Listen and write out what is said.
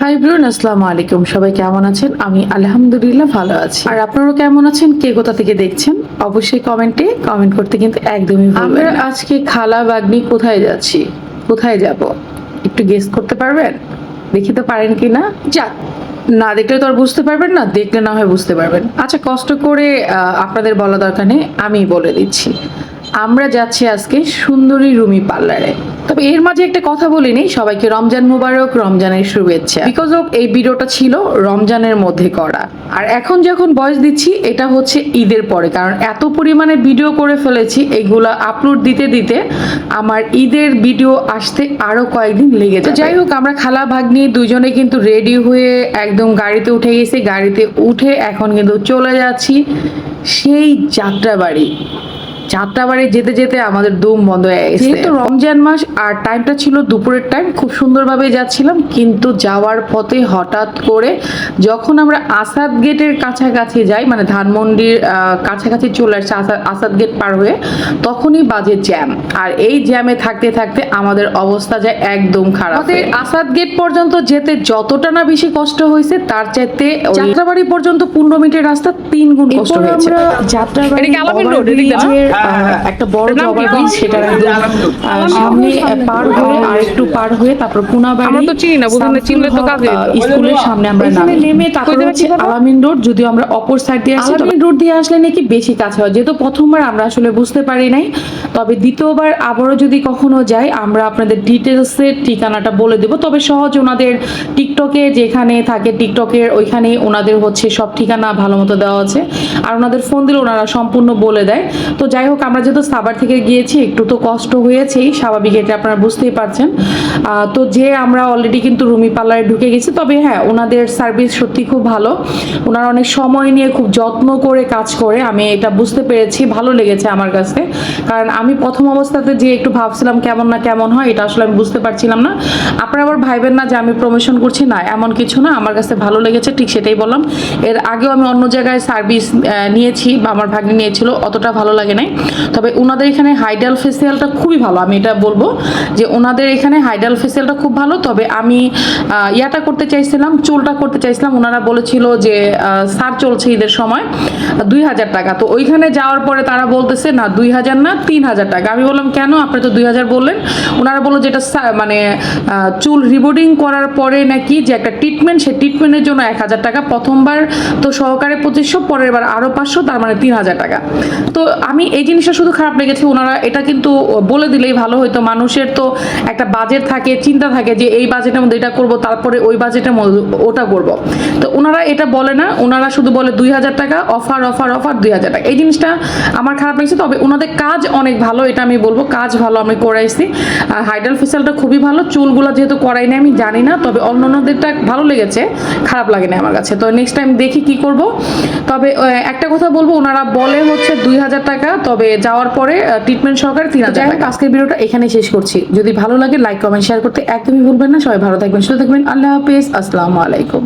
High Burne আসসালামু আলাইকুম। সবাই কেমন আছেন? আমি আলহামদুলিল্লাহ ভালো আছি। আর আপনারাও কেমন আছেন? কে কোথা থেকে দেখছেন? অবশ্যই কমেন্টে কমেন্ট করতে কিন্তু একদমই আমরা আজকে খালা বাগনি কোথায় যাচ্ছি? কোথায় যাব? একটু গেস করতে পারবেন? দেখি তো পারেন কি না যাক। না দেখলে তো আর বুঝতে পারবেন না দেখলে না হয় বুঝতে পারবেন। আচ্ছা কষ্ট করে আপনাদের বলা দরকার নেই আমি বলে দিচ্ছি। আমরা যাচ্ছি আজকে সুন্দরী রুমি পার্লারে। তবে এর মাঝে একটা কথা বলিনি সবাইকে রমজান মুবারক, রমজানের শুভেচ্ছা। বিকজ অফ এই ভিডিওটা ছিল রমজানের মধ্যে করা। আর এখন যখন বয়স দিচ্ছি, এটা হচ্ছে ঈদের পরে, কারণ এত পরিমাণে ভিডিও করে ফেলেছি এইগুলা আপলোড দিতে দিতে আমার ঈদের ভিডিও আসতে আরও কয়েকদিন লেগে যায় যাই হোক, আমরা খালা ভাগ্নি দুজনে কিন্তু রেডি হয়ে একদম গাড়িতে উঠে গেছি। গাড়িতে উঠে এখন কিন্তু চলে যাচ্ছি সেই যাত্রাবাড়ি। যাত্রাবাড়ি যেতে যেতে আমাদের দুম বন্ধ হয়ে গেছে। যেহেতু রমজান মাস আর টাইমটা ছিল দুপুরের টাইম খুব সুন্দরভাবে যাচ্ছিলাম কিন্তু যাওয়ার পথে হঠাৎ করে যখন আমরা আসাদ গেটের কাছাকাছি যাই মানে ধানমন্ডির কাছাকাছি চলে আসছে আসাদ গেট পার হয়ে তখনই বাজে জ্যাম আর এই জ্যামে থাকতে থাকতে আমাদের অবস্থা যায় একদম খারাপ। আসাদ গেট পর্যন্ত যেতে যতটা না বেশি কষ্ট হয়েছে তার চাইতে যাত্রাবাড়ি পর্যন্ত পনেরো মিনিটের রাস্তা তিন গুণ কষ্ট হয়েছে। যাত্রাবাড়ি overbridge-এর, আহ, একটা বড় একদম সামনে পার হয়ে আর একটু পার হয়ে তারপর পুনাবাড়ি আমরা তো চিনি না, বুঝলেন না, চিনলে তো কাজে স্কুলের সামনে আমরা নামি। নেমে তারপর হচ্ছে? আলামিন রোড যদিও আমরা অপর সাইড দিয়ে আসি আলামিন রোড দিয়ে আসলে নাকি বেশি কাছে হয় যেহেতু প্রথমবার আমরা আসলে বুঝতে পারি নাই। তবে দ্বিতীয়বার আবারও যদি কখনো যাই আমরা আপনাদের ডিটেলসের ঠিকানাটা বলে দেব। তবে সহজ ওনাদের টিকটকে যেখানে থাকে টিকটকের ওইখানে ওনাদের হচ্ছে সব ঠিকানা ভালো মতো দেওয়া আছে। আর ওনাদের ফোন দিলে ওনারা সম্পূর্ণ বলে দেয়। তো যাই হোক, আমরা যেহেতু সাবার থেকে গিয়েছি, একটু তো কষ্ট হয়েছেই, স্বাভাবিক এটা আপনারা বুঝতেই পারছেন। তো যে আমরা অলরেডি কিন্তু রুমি পার্লারে ঢুকে গেছি, তবে হ্যাঁ ওনাদের সার্ভিস সত্যি খুব ভালো। ওনারা অনেক সময় নিয়ে খুব যত্ন করে কাজ করে, আমি এটা বুঝতে পেরেছি, ভালো লেগেছে আমার কাছে। কারণ আমি প্রথম অবস্থাতে যে একটু ভাবছিলাম কেমন না কেমন হয়, এটা আসলে আমি বুঝতে পারছিলাম না। আপনারা আবার ভাইবেন না যে আমি প্রমোশন করছি, না, এমন কিছু না, আমার কাছে ভালো লেগেছে, ঠিক সেটাই বললাম। এর আগেও আমি অন্য জায়গায় সার্ভিস নিয়েছি, বা আমার ভাগ্নি নিয়েছিল, অতটা ভালো লাগে নাই। তবে ওনাদের এখানে হাইডাল ফেসিয়ালটা খুবই ভালো, আমি এটা বলব যে ওনাদের এখানে হাইডাল ফেসিয়ালটা খুব ভালো। তবে আমি ইয়াটা করতে চাইছিলাম, চুলটা করতে চাইছিলাম। ওনারা বলেছিল যে সার চলছে ঈদের সময়, দুই হাজার টাকা। তো ওইখানে যাওয়ার পরে তারা বলতেছে, না, দুই হাজার না, তিন হাজার টাকা। আমি বললাম, কেন? আপনি তো দুই হাজার বললেন। ওনারা বলল যেটা সা- মানে চুল রিবোর্ডিং করার পরে নাকি যে একটা ট্রিটমেন্ট, সেই ট্রিটমেন্টের জন্য এক হাজার টাকা। প্রথমবার তো সহকারে পঁচিশশো, পরের বার আরও পাঁচশো, তার মানে তিন হাজার টাকা। তো আমি এই জিনিসটা শুধু খারাপ লেগেছে, ওনারা এটা কিন্তু বলে দিলেই ভালো। হতো মানুষের তো একটা বাজেট থাকে, চিন্তা থাকে যে এই বাজেটের মধ্যে এটা করব, তারপরে ওই বাজেটের মধ্যে ওটা করব। তো ওনারা এটা বলে না, ওনারা শুধু বলে দুই হাজার টাকা অফার অফার অফার দুই হাজার টাকা। এই জিনিসটা আমার খারাপ লেগেছে, তবে ওনাদের কাজ অনেক ভালো, এটা আমি বলব, কাজ ভালো আমি করাইছি। আর হাইডাল ফেসিয়ালটা খুবই ভালো, চুলগুলো যেহেতু করাই না আমি জানি না, তবে অন্য অন্যদেরটা ভালো লেগেছে, খারাপ লাগে না আমার কাছে। তো নেক্সট টাইম দেখি কি করব। তবে একটা কথা বলব, ওনারা বলে হচ্ছে দুই হাজার টাকা তবে যাওয়ার পরে ট্রিটমেন্ট সহকারে তিন হাজার টাকা। আজকের ভিডিওটা এখানে শেষ করছি। যদি ভালো লাগে লাইক কমেন্ট শেয়ার করতে একদমই ভুলবেন না। সবাই ভালো থাকবেন সুস্থ থাকবেন। আল্লাহ হাফিজ। আসসালামু আলাইকুম।